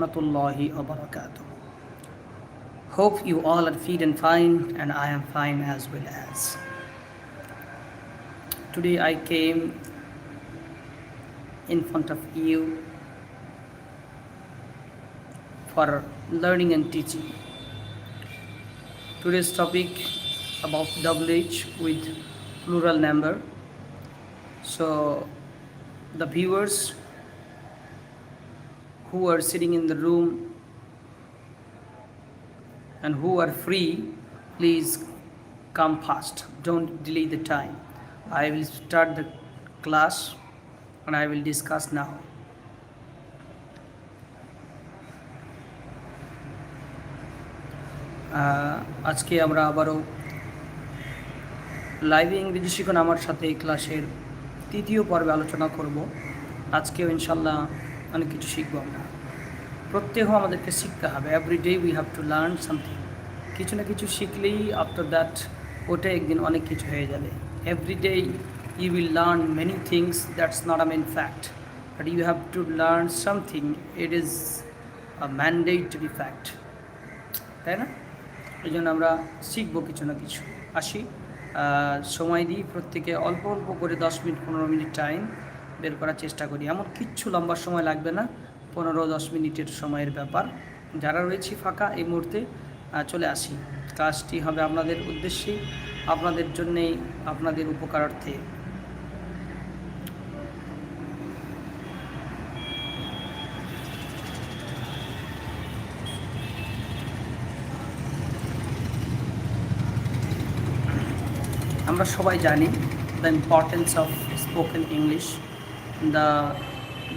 rahmatullahi wa barakatuh. Hope you all are and fine, and I am fine as well as. Today I came in front of you for learning and teaching. Today's topic about WH with plural number. So the viewers who are sitting in the room and who are free, please come fast. Don't delay the time. I will start the class and I will discuss now. আজকে আমরা আবারও লাইভে ইংরেজি শিখুন আমার সাথে ক্লাসের তৃতীয় পর্বে আলোচনা করব আজকেও ইনশাল্লাহ অনেক কিছু শিখব আমরা। প্রত্যেক আমাদেরকে শিখতে হবে। Every day we have to learn something কিছু না কিছু শিখলেই আফটার দ্যাট ওটা একদিন অনেক কিছু হয়ে যাবে। Every day you will learn many things that's not a main fact but you have to learn something it is a mandatory fact তাই না? এই জন্য আমরা শিখব কিছু না কিছু। আসি সময় দিই প্রত্যেকে অল্প অল্প করে দশ মিনিট, পনেরো মিনিট টাইম বের করার চেষ্টা করি। এমন কিচ্ছু লম্বা সময় লাগবে না, পনেরো দশ মিনিটের সময়ের ব্যাপার। যারা রয়েছি ফাঁকা এই মুহূর্তে চলে আসি। কাজটি হবে আপনাদের উদ্দেশ্যেই, আপনাদের জন্যেই, আপনাদের উপকারার্থে। আমরা সবাই জানি the importance of spoken English the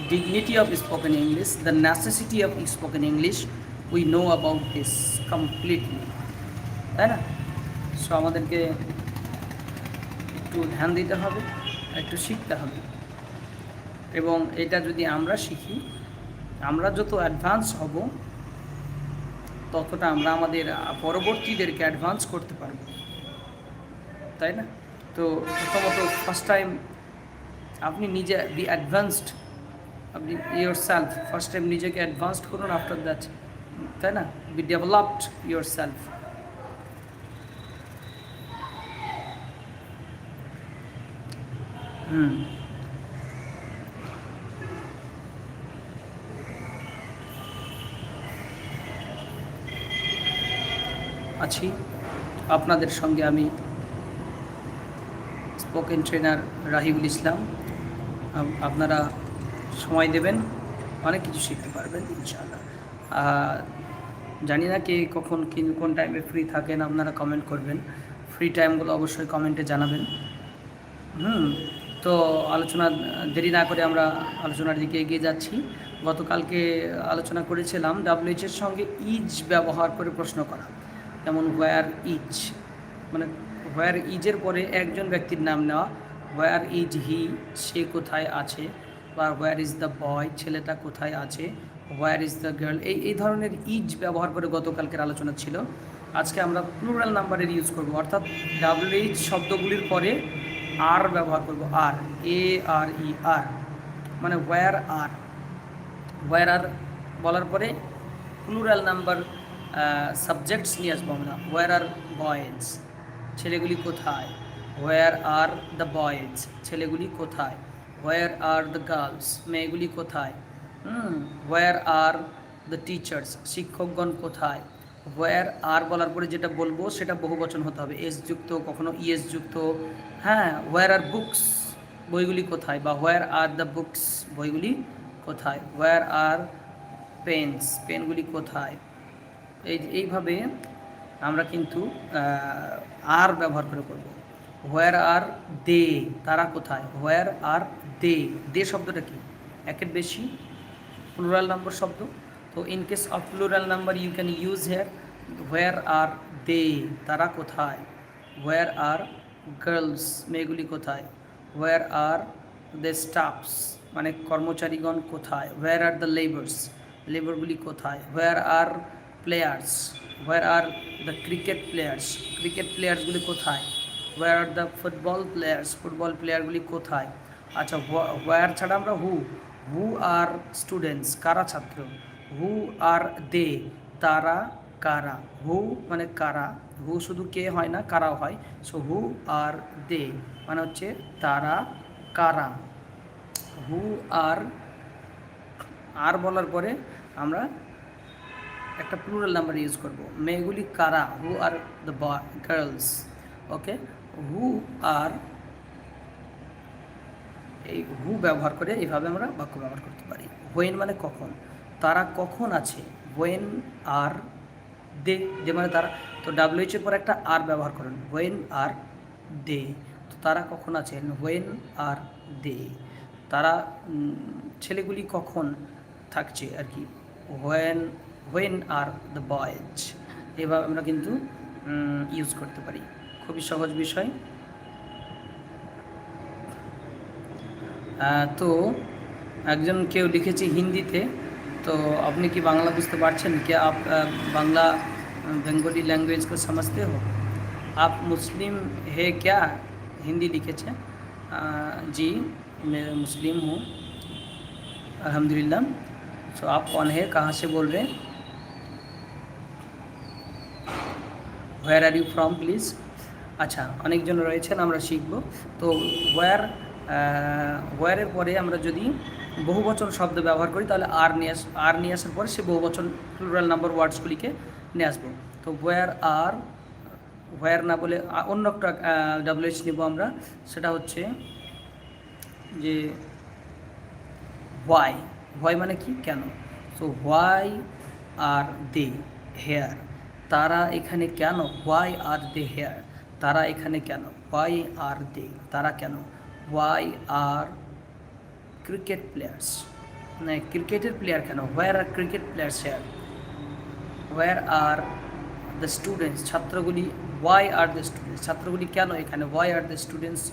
dignity of spoken English the necessity of spoken English we know about this completely তাই না? সো আমাদেরকে একটু ধ্যান দিতে হবে, একটু শিখতে হবে। এবং এটা যদি আমরা শিখি, আমরা যত অ্যাডভান্স হব, ততটা আমরা আমাদের পরবর্তীদেরকে অ্যাডভান্স করতে পারব। তাই না? তো প্রথমত ফার্স্ট টাইম আপনি নিজে বি অ্যাডভান্সড আপনি ইয়োর সেলফ ফার্স্ট টাইম নিজেকে অ্যাডভান্সড করুন আফটার দ্যাট তাই না? বি ডেভেলপড ইয়োর সেলফ হুম আছি। আপনাদের সঙ্গে আমি স্পোকেন ট্রেনার রাহিবুল ইসলাম। আপনারা সময় দেবেন, অনেক কিছু শিখতে পারবেন, ইনশাআল্লাহ। জানি না কে কখন কোন টাইমে ফ্রি থাকেন, আপনারা কমেন্ট করবেন। ফ্রি টাইমগুলো অবশ্যই কমেন্টে জানাবেন। হুম, তো আলোচনা, দেরি না করে আমরা আলোচনার দিকে এগিয়ে যাচ্ছি। গতকালকে আলোচনা করেছিলাম ডাব্লিউএইচ এর সঙ্গে ইজ ব্যবহার করে প্রশ্ন করা। যেমন হোয়ার ইজ মানে হোয়ার ইজের পরে একজন ব্যক্তির নাম নেওয়া হোয়ার ইজ হি সে কোথায় আছে? বা হোয়ার ইজ দ্য বয় ছেলেটা কোথায় আছে? হোয়ার ইজ দ্য গার্ল এই এই ধরনের ইজ ব্যবহার করে গতকালকের আলোচনা ছিল। আজকে আমরা প্লুরাল নাম্বারের ইউজ করব। অর্থাৎ ডাব্লিউএইচ শব্দগুলির পরে আর ব্যবহার করব। আর এ আর ই আর মানে হোয়ার আর হোয়ার আর বলার পরে প্লুরাল নাম্বার সাবজেক্টস নিয়ে আসব আমরা। হোয়ার আর বয়েজ ছেলেগুলি কোথায়? হোয়ার আর দ্য বয়েজ ছেলেগুলি কোথায়? হোয়ার আর দ্য গার্লস মেয়েগুলি কোথায়? হোয়ার আর দ্য টিচার্স শিক্ষকগণ কোথায়? হোয়ার আর বলার পরে যেটা বলব, সেটা বহু বচন হতে হবে। এস যুক্ত, কখনো ইএস যুক্ত। হ্যাঁ হোয়ার আর বুকস বইগুলি কোথায়? বা হোয়ার আর দ্য বুকস বইগুলি কোথায়? হোয়ার আর পেন্স পেনগুলি কোথায়? এই, এইভাবে আমরা কিন্তু আর ব্যবহার করে করব হোয়ার আর দে তারা কোথায়? হোয়ার আর দে দে শব্দটা কি? একের বেশি। প্লুরাল নাম্বার শব্দ। তো in case of plural number you can use here where are they তারা কোথায়? হোয়ার আর গার্লস মেয়েগুলি কোথায়? হোয়ার আর দ্য স্টাফস মানে কর্মচারীগণ কোথায়? হোয়ার আর দ্য লেবার্স লেবারগুলি কোথায়? Where are players where are the cricket players cricket প্লেয়ার্সগুলি কোথায়? Where are the football players football প্লেয়ারগুলি কোথায়? আচ্ছা হোয়ার ছাড়া আমরা হু হু আর স্টুডেন্টস কারা ছাত্র? হু আর দে তারা কারা? হু মানে কারা? হু শুধু কে হয় না, কারাও হয়। সো হু আর দে মানে হচ্ছে তারা কারা? হু আর আর বলার পরে আমরা একটা প্লুরাল নাম্বার ইউজ করব। মেয়েগুলি কারা? হু আর দ্য গার্লস ওকে হু আর এই হু ব্যবহার করে এইভাবে আমরা বাক্য ব্যবহার করতে পারি। হোয়েন মানে কখন? তারা কখন আছে? হোয়েন আর দে যে মানে তারা, তো ডাব্লিউএইচ এর পর একটা আর ব্যবহার করেন। হোয়েন আর দে, তো তারা কখন আছেন হোয়েন আর দে, তারা ছেলেগুলি কখন থাকছে আর কি? When when are the boys, এভাবে আমরা কিন্তু ইউজ করতে পারি। खूब ही सहज विषय तो एक जन क्यों लिखे हिंदी थे, तो अपनी कि बांग्ला बुझते क्या आप बांग्ला बेंगोली लैंग्वेज को समझते हो आप मुस्लिम है क्या हिंदी लिखे थे जी मैं मुस्लिम हूँ अलहमदिल्ला तो आप कौन है कहाँ से बोल रहे हैं where are you from please আচ্ছা অনেকজন রয়েছেন, আমরা শিখব। তো ওয়ার ওয়ারের পরে আমরা যদি বহুবচন শব্দ ব্যবহার করি, তাহলে আর নিয়ে আস আর নিয়ে আসার পরে সে বহুবচন প্লুরাল নাম্বার ওয়ার্ডসগুলিকে নিয়ে আসব। তো ওয়ার আর ওয়ার না বলে অন্য একটা ডাব্লিউএইচ নেব আমরা, সেটা হচ্ছে যে হোয়াই হোয়াই মানে কি, কেন? So why are they here তারা এখানে কেন? হোয়াই আর দে হেয়ার তারা এখানে কেন? হোয়াই আর দে তারা কেন? হোয়াই আর ক্রিকেট প্লেয়ার্স মানে ক্রিকেটের প্লেয়ার কেন? Where are cricket players here where are the students ছাত্রগুলি why are the students ছাত্রগুলি কেন এখানে? Why are the students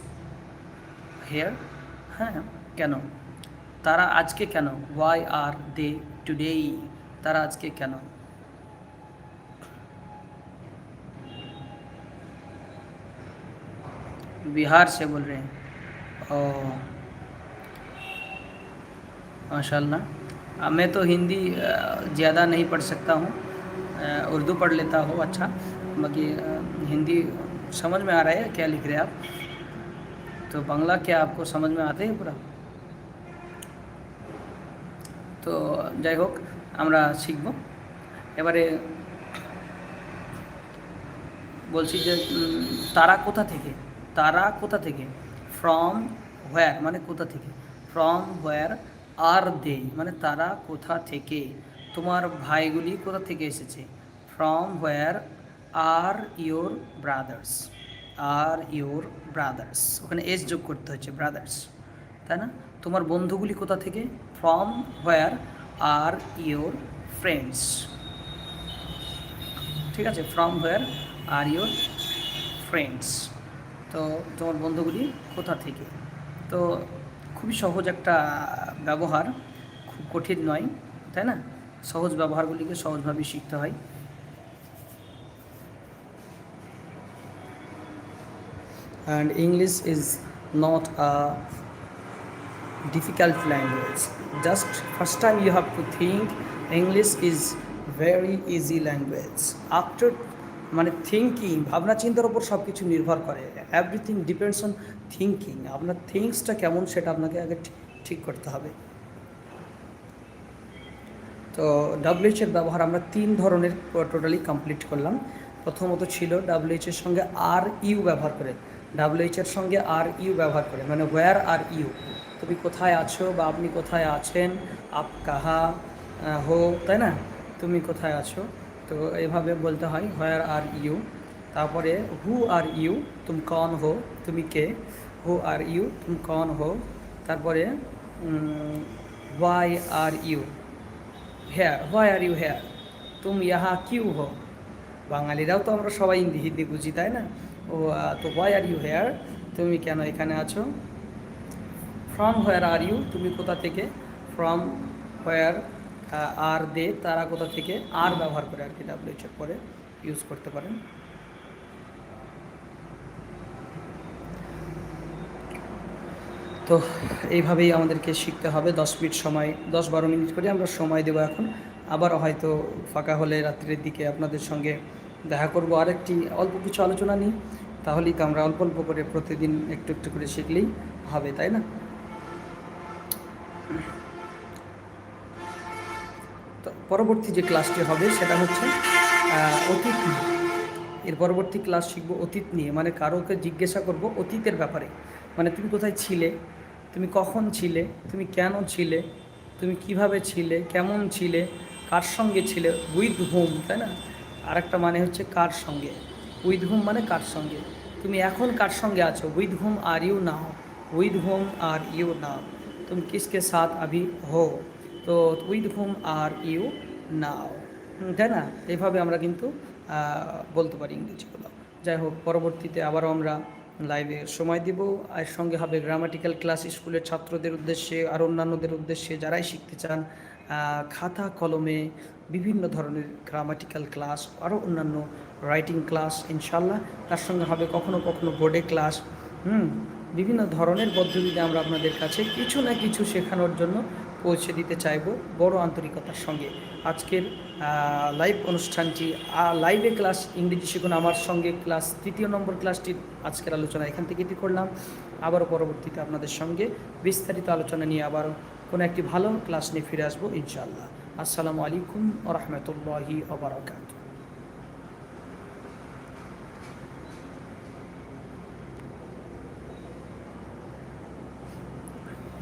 here হ্যাঁ কেন? তারা আজকে কেন? ওয়াই আর দে টুডেই তারা আজকে কেন? बिहार से बोल रहे हैं ओ माशाल्लाह मैं तो हिंदी अ, ज़्यादा नहीं पढ़ सकता हूँ अ, उर्दू पढ़ लेता हूँ अच्छा बाकी अ, हिंदी समझ में आ रहा है क्या लिख रहे हैं आप तो बांग्ला क्या आपको समझ में आते हैं पूरा তো যাই হোক আমরা শিখব এবারে বলছি যে উম, তারা কোথা থেকে তারা কোথা থেকে? ফ্রম হোয়ার মানে কোথা থেকে? ফ্রম হোয়ার আর দে মানে তারা কোথা থেকে? তোমার ভাইগুলি কোথা থেকে এসেছে? From where are your brothers are your brothers ওখানে এস যোগ করতে হচ্ছে ব্রাদার্স তাই না? তোমার বন্ধুগুলি কোথা থেকে? From where are your friends ঠিক আছে? From where are your friends তো তোমার বন্ধুগুলি কোথা থেকে? তো খুবই সহজ একটা ব্যবহার, খুব কঠিন নয়, তাই না? সহজ ব্যবহারগুলিকে সহজভাবে শিখতে হয়। And English is not a difficult language just first time you have to think English is very easy language after মানে থিঙ্কিং ভাবনা চিন্তার ওপর সব কিছু নির্ভর করে। এভরিথিং ডিপেন্ডস অন থিঙ্কিং আপনার থিংসটা কেমন সেটা আপনাকে আগে ঠিক- করতে হবে। তো ডাব্লিউএইচ এর ব্যবহার আমরা তিন ধরনের টোটালি কমপ্লিট করলাম। প্রথমত ছিল ডাব্লিউএইচ এর সঙ্গে আর ইউ ব্যবহার করে। ডাব্লিউএইচ এর সঙ্গে আর ইউ ব্যবহার করে। মানে হোয়ার আর ইউ তুমি কোথায় আছো বা আপনি কোথায় আছেন? আপ কাহা হো, তাই না? তুমি কোথায় আছো? তো এইভাবে বলতে হয় হোয়ার আর ইউ তারপরে হু আর ইউ তুম কন হো তুমি কে হু আর ইউ তুম কন হো তারপরে why are you here why are you here তুম ইহা কিউ হো বাঙালিরাও তো আমরা সবাই হিন্দি হিন্দি বুঝি, তাই না? ও তো হোয়াই আর ইউ হেয়ার তুমি কেন এখানে আছো? ফ্রম হোয়ার আর ইউ তুমি কোথা থেকে? ফ্রম হোয়ার আর দে, তারা কোথা থেকে? আর ব্যবহার করে আর কি ডাব্লিউএইচ এর পরে ইউজ করতে পারেন। তো এইভাবেই আমাদেরকে শিখতে হবে। দশ মিনিট সময়, দশ বারো মিনিট করে আমরা সময় দেবো এখন। আবার হয়তো ফাঁকা হলে রাত্রের দিকে আপনাদের সঙ্গে দেখা করব। আরেকটি অল্প কিছু আলোচনা নিই, তাহলেই তো আমরা অল্প অল্প করে প্রতিদিন একটু একটু করে শিখলেই হবে, তাই না? পরবর্তী যে ক্লাসটি হবে সেটা হচ্ছে অতীত নিয়ে। এর পরবর্তী ক্লাস শিখব অতীত নিয়ে। মানে কারোকে জিজ্ঞাসা করব অতীতের ব্যাপারে। মানে তুমি কোথায় ছিলে? তুমি কখন ছিলে? তুমি কেন ছিলে? তুমি কীভাবে ছিলে? কেমন ছিলে? কার সঙ্গে ছিলে? উইথ হোম তাই না? আরেকটা মানে হচ্ছে কার সঙ্গে? উইথ হোম মানে কার সঙ্গে? তুমি এখন কার সঙ্গে আছো? With whom are you now with whom are you now তুমি কিসকে সাথ আভি হো তো with whom are you now তাই না? এইভাবে আমরা কিন্তু বলতে পারি ইংরেজিগুলো। যাই হোক, পরবর্তীতে আবারও আমরা লাইভে সময় দিব। আর সঙ্গে হবে গ্রামাটিক্যাল ক্লাস স্কুলের ছাত্রদের উদ্দেশ্যে, আর অন্যান্যদের উদ্দেশ্যে যারাই শিখতে চান খাতা, কলমে বিভিন্ন ধরনের গ্রামাটিক্যাল ক্লাস আরও অন্যান্য রাইটিং ক্লাস ইনশাল্লাহ তার সঙ্গে হবে কখনো কখনো বোর্ডে ক্লাস হুম? বিভিন্ন ধরনের পদ্ধতিতে আমরা আপনাদের কাছে কিছু না কিছু শেখানোর জন্য পৌঁছে দিতে চাইব বড় আন্তরিকতার সঙ্গে। আজকের লাইভ অনুষ্ঠানটি লাইভে ক্লাস ইংরেজি শিখুন আমার সঙ্গে ক্লাস তৃতীয় নম্বর ক্লাসটির আজকের আলোচনা এখান থেকে করলাম। আবারও পরবর্তীতে আপনাদের সঙ্গে বিস্তারিত আলোচনা নিয়ে আবারও কোনো একটি ভালো ক্লাস নিয়ে ফিরে আসব, ইনশাআল্লাহ। আসসালামু আলাইকুম রহমতুল্লাহি ওবরাকাতুহ